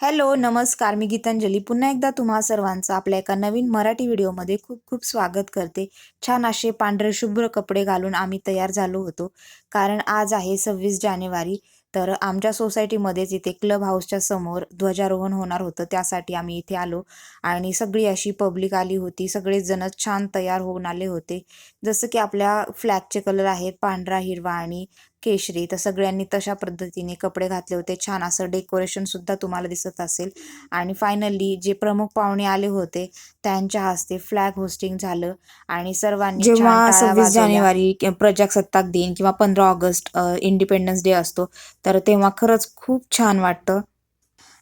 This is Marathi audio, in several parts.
हॅलो नमस्कार. मी गीतांजली. पुन्हा एकदा तुम्हा सर्वांचं आपल्या एका नवीन मराठी व्हिडिओमध्ये खूप खूप स्वागत करते. छान असे पांढरे शुभ्र कपडे घालून आम्ही तयार झालो होतो. कारण आज आहे सव्वीस जानेवारी तर आमच्या सोसायटीमध्येच इथे क्लब हाऊसच्या समोर ध्वजारोहण होणार होतं. त्यासाठी आम्ही इथे आलो आणि सगळी अशी पब्लिक आली होती. सगळेजण छान तयार होऊन आले होते. जसं की आपल्या फ्लॅगचे कलर आहेत पांढरा हिरवा आणि केशरी. तर सगळ्यांनी तशा पद्धतीने कपडे घातले होते. छान असं डेकोरेशन सुद्धा तुम्हाला दिसत असेल. आणि फायनली जे प्रमुख पाहुणे आले होते त्यांच्या हस्ते फ्लॅग होस्टिंग झालं. आणि सर्वांनी जेव्हा सव्वीस. जानेवारी प्रजासत्ताक दिन किंवा पंधरा ऑगस्ट इंडिपेंडन्स डे असतो तर तेव्हा खरंच खूप छान वाटतं.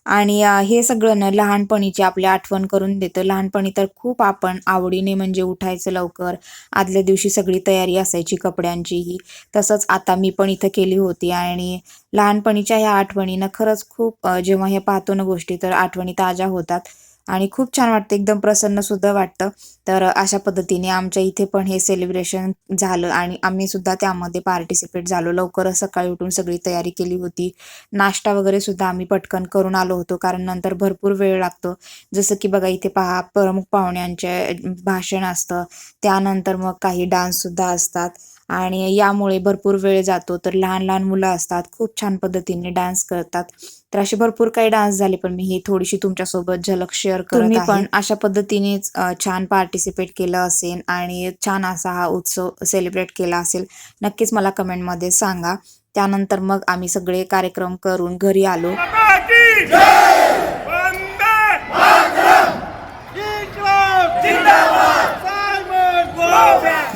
आणि हे सगळं ना लहानपणीची आपली आठवण करून देतं. लहानपणी तर खूप आपण आवडीने म्हणजे उठायचं लवकर. आदल्या दिवशी सगळी तयारी असायची कपड्यांचीही. तसंच आता मी पण इथं केली होती आणि लहानपणीच्या ह्या आठवणीनं खरंच खूप जेव्हा हे पाहतो ना गोष्टी तर आठवणी ताज्या होतात. आणि खूप छान वाटतं एकदम प्रसन्न सुद्धा वाटतं. तर अशा पद्धतीने आमच्या इथे पण हे सेलिब्रेशन झालं आणि आम्ही सुद्धा त्यामध्ये पार्टिसिपेट झालो. लवकरच सकाळी उठून सगळी तयारी केली होती. नाश्ता वगैरे सुद्धा आम्ही पटकन करून आलो होतो कारण नंतर भरपूर वेळ लागतो. जसं की बघा इथे पहा प्रमुख पाहुण्यांचे भाषण असतं. त्यानंतर मग काही डान्स सुद्धा असतात. आणि यामुळे भरपूर वेळ जातो. तर लहान लहान मुलं असतात खूप छान पद्धतीने डान्स करतात. तर असे भरपूर काही डान्स झाले पण मी ही थोडीशी तुमच्यासोबत झलक शेअर करत. पण. अशा पद्धतीनेच छान पार्टिसिपेट केलं असेल आणि छान असा हा उत्सव सेलिब्रेट केला असेल नक्कीच मला कमेंटमध्ये सांगा. त्यानंतर मग आम्ही सगळे कार्यक्रम करून घरी आलो.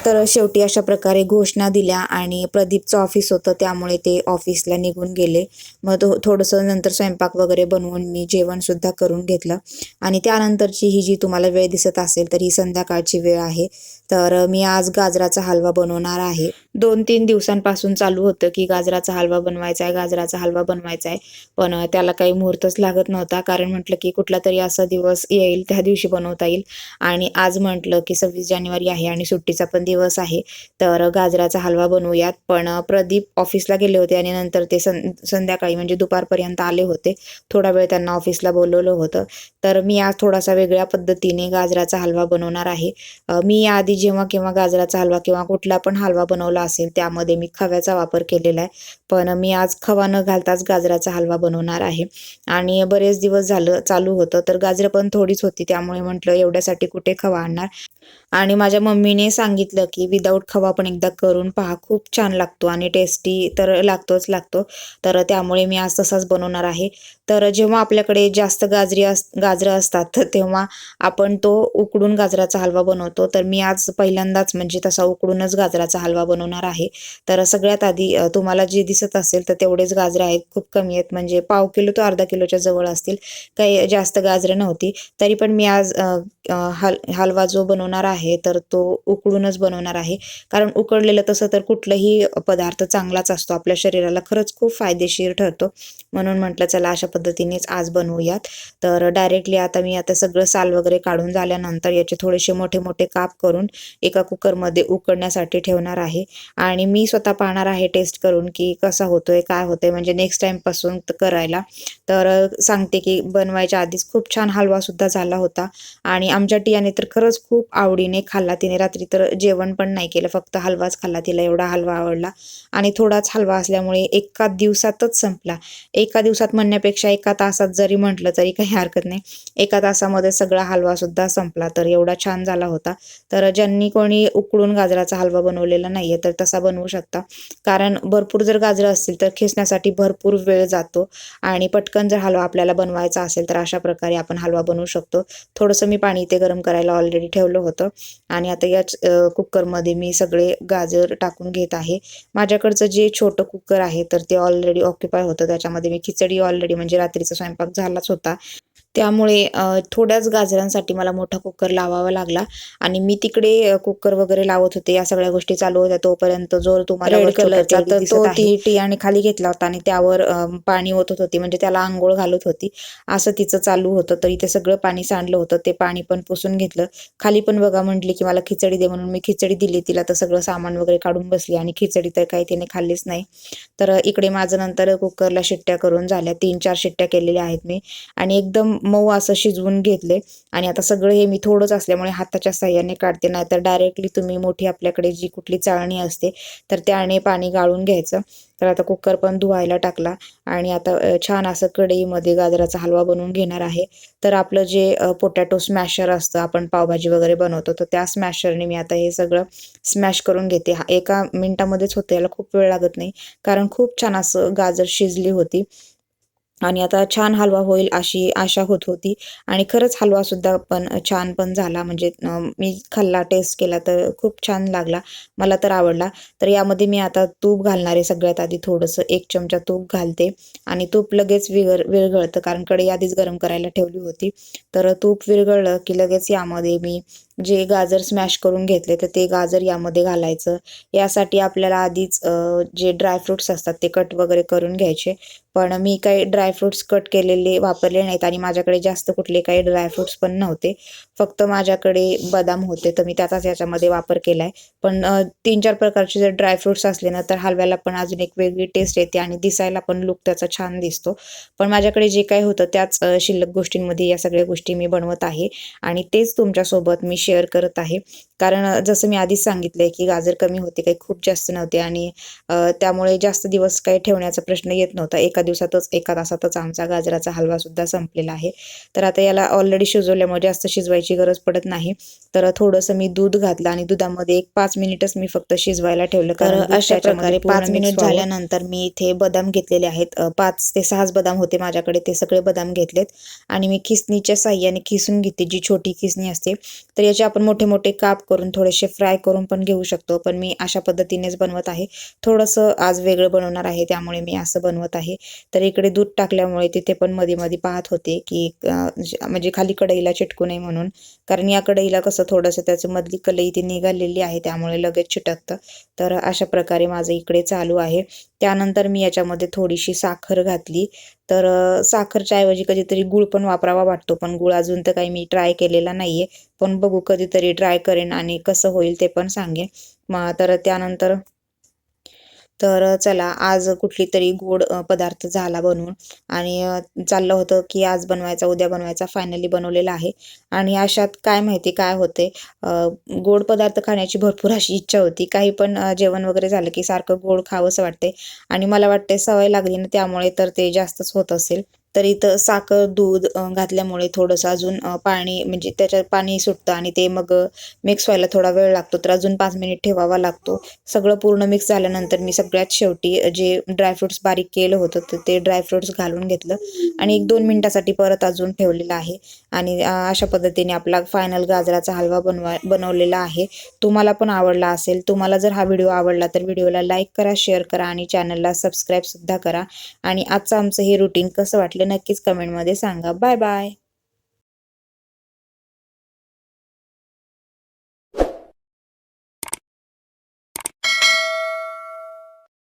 तर शेवटी अशा प्रकारे घोषणा दिल्या आणि प्रदीपचं ऑफिस होतं त्यामुळे ते ऑफिसला निघून गेले. मग तो थोडंसं नंतर स्वयंपाक वगैरे बनवून मी जेवणसुद्धा करून घेतलं. आणि त्यानंतरची ही जी तुम्हाला वेळ दिसत असेल तर ही संध्याकाळची वेळ आहे. तर मी आज गाजराचा हलवा बनवणार आहे. दोन तीन दिवसांपासून चालू होतं की गाजराचा हलवा बनवायचा आहे गाजराचा हलवा बनवायचा आहे. पण त्याला काही मुहूर्तच लागत नव्हता. कारण म्हटलं की कुठला तरी असा दिवस येईल त्या दिवशी बनवता येईल. आणि आज म्हटलं की सव्वीस जानेवारी आहे आणि सुट्टीचा पण दिवस आहे. तर गाजराचा हलवा बनवूयात. पण प्रदीप ऑफिसला गेले होते आणि नंतर ते सं संध्याकाळी म्हणजे दुपारपर्यंत आले होते. थोडा वेळ त्यांना ऑफिसला बोलवलं होतं. तर मी आज थोडासा वेगळ्या पद्धतीने गाजराचा हलवा बनवणार आहे. मी याआधी जेव्हा केव्हा गाजराचा हलवा किंवा कुठला पण हलवा बनवला असेल त्यामध्ये मी खव्याचा वापर केलेला आहे. पण मी आज खवा न घालताच गाजराचा हलवा बनवणार आहे. आणि बरेच दिवस झालं चालू होतं तर गाजरं पण थोडीच होती त्यामुळे म्हटलं एवढ्यासाठी कुठे खवा आणणार? आणि माझ्या मम्मीने सांगितलं की विदाऊट खवा पण एकदा करून पहा खूप छान लागतो आणि टेस्टी तर लागतोच लागतो. तर त्यामुळे मी आज तसाच बनवणार आहे. तर जेव्हा आपल्याकडे जास्त गाजरी अस गाजरं असतात तेव्हा आपण तो उकडून गाजराचा हलवा बनवतो. तर मी आज पहिल्यांदाच म्हणजे तसा उकडूनच गाजराचा हलवा बनवणार आहे. तर सगळ्यात आधी तुम्हाला जे दिसत असेल तर तेवढेच गाजरं आहेत. खूप कमी आहेत. म्हणजे पाव किलो तो अर्धा किलोच्या जवळ असतील. काही जास्त गाजरं नव्हती. तरी पण मी आज हल हलवा जो बनवणार आहे तर तो उकडूनच बनवणार आहे. कारण उकडलेलं तसं तर कुठलंही पदार्थ चांगलाच असतो. आपल्या शरीराला खरंच खूप फायदेशीर ठरतो. म्हणून म्हटलं चला अशा पद्धतीनेच आज बनवूयात. तर डायरेक्टली आता मी आता सगळं साल वगैरे काढून झाल्यानंतर याचे थोडेसे मोठे मोठे काप करून एका कुकरमध्ये उकडण्यासाठी ठेवणार आहे. आणि मी स्वतः पाहणार आहे टेस्ट करून की कसा होतोय काय होतोय. म्हणजे नेक्स्ट टाईमपासून करायला. तर सांगते की बनवायच्या आधीच खूप छान हलवा सुद्धा झाला होता. आणि आमच्या टियाने तर खरंच खूप आवडीने खाल्ला. तिने रात्री तर जेवण पण नाही केलं. फक्त हलवाच खाल्ला. तिला एवढा हलवा आवडला. आणि थोडाच हलवा असल्यामुळे एका दिवसातच संपला. एका दिवसात म्हणण्यापेक्षा एका तासात जरी म्हटलं तरी काही हरकत नाही. एका तासामध्ये सगळा हलवा सुद्धा संपला. तर एवढा छान झाला होता. तर ज्यांनी कोणी उकडून गाजराचा हलवा बनवलेला नाहीये तर तसा बनवू शकता. कारण भरपूर जर गाजरं असतील तर खेचण्यासाठी भरपूर वेळ जातो आणि पटकन जर हलवा आपल्याला बनवायचा असेल तर अशा प्रकारे आपण हलवा बनवू शकतो. थोडंसं मी पाणी इथे गरम करायला ऑलरेडी ठेवलं होतं आणि आता याच कुकरमध्ये मी सगळे गाजर टाकून घेत आहे. माझ्याकडचं जे छोटं कुकर आहे तर ते ऑलरेडी ऑक्युपाय होतं. त्याच्यामध्ये मी खिचडी ऑलरेडी म्हणजे रात्रीचा स्वयंपाक झालाच होता. त्यामुळे थोड्याच गाजरांसाठी मला मोठा कुकर लावावा लागला. आणि मी तिकडे कुकर वगैरे लावत होते. या सगळ्या गोष्टी चालू होत्या तोपर्यंत. जो तुम्हाला Red रेड कलरचा छोटा तर दिसत तो आहे. ती टियाने खाली घेतला होता आणि त्यावर पाणी ओतत होती. म्हणजे त्याला आंघोळ घालत होती. असं तिचं चालू होतं. तर इथे सगळं पाणी सांडलं होतं. ते पाणी पण पुसून घेतलं. खाली पण बघा म्हटली की मला खिचडी दे म्हणून मी खिचडी दिली. तिला तर सगळं सामान वगैरे काढून बसली. आणि खिचडी तर काही तिने खाल्लीच नाही. तर इकडे माझं नंतर कुकरला शिट्ट्या करून झाल्या. तीन चार शिट्ट्या केलेल्या आहेत मी. आणि एकदम मऊ असं शिजवून घेतले. आणि आता सगळं हे मी थोडंच असल्यामुळे हाताच्या साह्याने काढते. नाहीतर डायरेक्टली तुम्ही मोठी आपल्याकडे जी कुठली चाळणी असते तर त्याने पाणी गाळून घ्यायचं. तर आता कुकर पण धुवायला टाकला. आणि आता छान असं कढईमध्ये गाजराचा हलवा बनवून घेणार आहे. तर आपलं जे पोटॅटो स्मॅशर असतं आपण पावभाजी वगैरे बनवतो तर त्या स्मॅशरने मी आता हे सगळं स्मॅश करून घेते. हा- एका मिनिटामध्येच होतं याला खूप वेळ लागत नाही. कारण खूप छान असं गाजर शिजली होती. आणि आता छान हलवा होईल अशी आशा होत होती. आणि खरंच हलवा सुद्धा पण छान पण झाला. म्हणजे मी खाल्ला टेस्ट केला तर खूप छान लागला. मला तर आवडला. तर यामध्ये मी आता तूप घालणार आहे सगळ्यात आधी थोडंसं. एक चमचा तूप घालते. आणि तूप लगेच विगर विरघळतं. कारण कढई आधीच गरम करायला ठेवली होती. तर तूप विरघळलं की लगेच यामध्ये मी जे गाजर स्मॅश करून घेतले तर ते गाजर यामध्ये घालायचं. यासाठी आपल्याला आधीच जे ड्रायफ्रुट्स असतात ते कट वगैरे करून घ्यायचे. पण मी काही ड्रायफ्रुट्स कट केलेले वापरले नाहीत आणि माझ्याकडे जास्त कुठले काही ड्रायफ्रुट्स पण नव्हते. फक्त माझ्याकडे बदाम होते तर मी त्याचाच याच्यामध्ये वापर केला आहे पण तीन चार प्रकारचे जर ड्रायफ्रुट्स असले ना तर हलव्याला पण अजून एक वेगळी टेस्ट येते आणि दिसायला पण लुक त्याचा छान दिसतो. पण माझ्याकडे जे काही होतं त्याच शिल्लक गोष्टींमध्ये या सगळ्या गोष्टी मी बनवत आहे. आणि तेच तुमच्यासोबत मी शेअर करत आहे. कारण जसं मी आधीच सांगितलं की गाजर कमी होते काही खूप जास्त नव्हते आणि त्यामुळे जास्त दिवस काही ठेवण्याचा प्रश्न येत नव्हता. एका दिवसातच एका तासातच आमचा गाजराचा हलवा सुद्धा संपलेला आहे. तर आता याला ऑलरेडी शिजवल्यामुळे जास्त शिजवायची गरज पडत नाही. तर थोडंसं मी दूध घातलं आणि दुधामध्ये एक पाच मिनिटच मी फक्त शिजवायला ठेवलं. कारण अशा प्रकारे पाच मिनिट. झाल्यानंतर मी इथे बदाम घेतलेले आहेत. पाच ते सहाच बदाम होते माझ्याकडे ते सगळे बदाम घेतलेत. आणि मी खिसणीच्या साह्याने खिसून घेते जी छोटी खिसणी असते. तर याचे आपण मोठे मोठे काप करून थोडेसे फ्राय करून पण घेऊ शकतो. पण मी अशा पद्धतीनेच बनवत आहे. थोडंसं आज वेगळं बनवणार आहे त्यामुळे मी असं बनवत आहे. तर इकडे दूध टाकल्यामुळे तिथे पण मध्ये मध्ये पाहत होते की म्हणजे खाली कढईला चिटकू नये म्हणून. कारण या कढईला कसं थोडंसं त्याचं मधली कलई ती निघालेली आहे त्यामुळे लगेच चिटकतं. तर अशा प्रकारे माझं इकडे चालू आहे. त्यानंतर मी याच्यामध्ये थोडीशी साखर घातली. तर साखरच्या ऐवजी कधीतरी गुळ पण वापरावा वाटतो पण गुळ अजून तर काही मी ट्राय केलेला नाहीये. पण बघू कधीतरी ट्राय करेन आणि कसं होईल ते पण सांगेन. मग तर त्यानंतर तर चला आज कुठली तरी गोड पदार्थ झाला बनवून आणि चाललं होतं की आज बनवायचा उद्या बनवायचा फायनली बनवलेला आहे. आणि अशात काय माहिती काय होते? गोड पदार्थ खाण्याची भरपूर अशी इच्छा होती. काही पण जेवण वगैरे झालं की सारखं गोड खावंसं वाटते. आणि मला वाटते सवय लागली ना त्यामुळे तर ते जास्तच होत असेल. तर इथं साखर दूध घातल्यामुळे थोडंसं अजून पाणी म्हणजे त्याच्यात पाणी सुटतं आणि ते मग मिक्स व्हायला थोडा वेळ लागतो. तर अजून पाच मिनिट ठेवावा लागतो. सगळं पूर्ण मिक्स झाल्यानंतर मी सगळ्यात शेवटी जे ड्रायफ्रुट्स बारीक केलं होतं तर ते ड्रायफ्रुट्स घालून घेतलं. आणि एक दोन मिनिटासाठी परत अजून ठेवलेलं आहे. आणि अशा पद्धतीने आपला फायनल गाजराचा हलवा बनवा बनवलेला आहे. तुम्हाला पण आवडला असेल तुम्हाला जर हा व्हिडिओ आवडला तर व्हिडिओला लाईक करा शेअर करा आणि चॅनलला सबस्क्राईबसुद्धा करा. आणि आजचं आमचं हे रुटीन कसं वाटलं नक्कीच कमेंटमध्ये सांगा. Bye bye.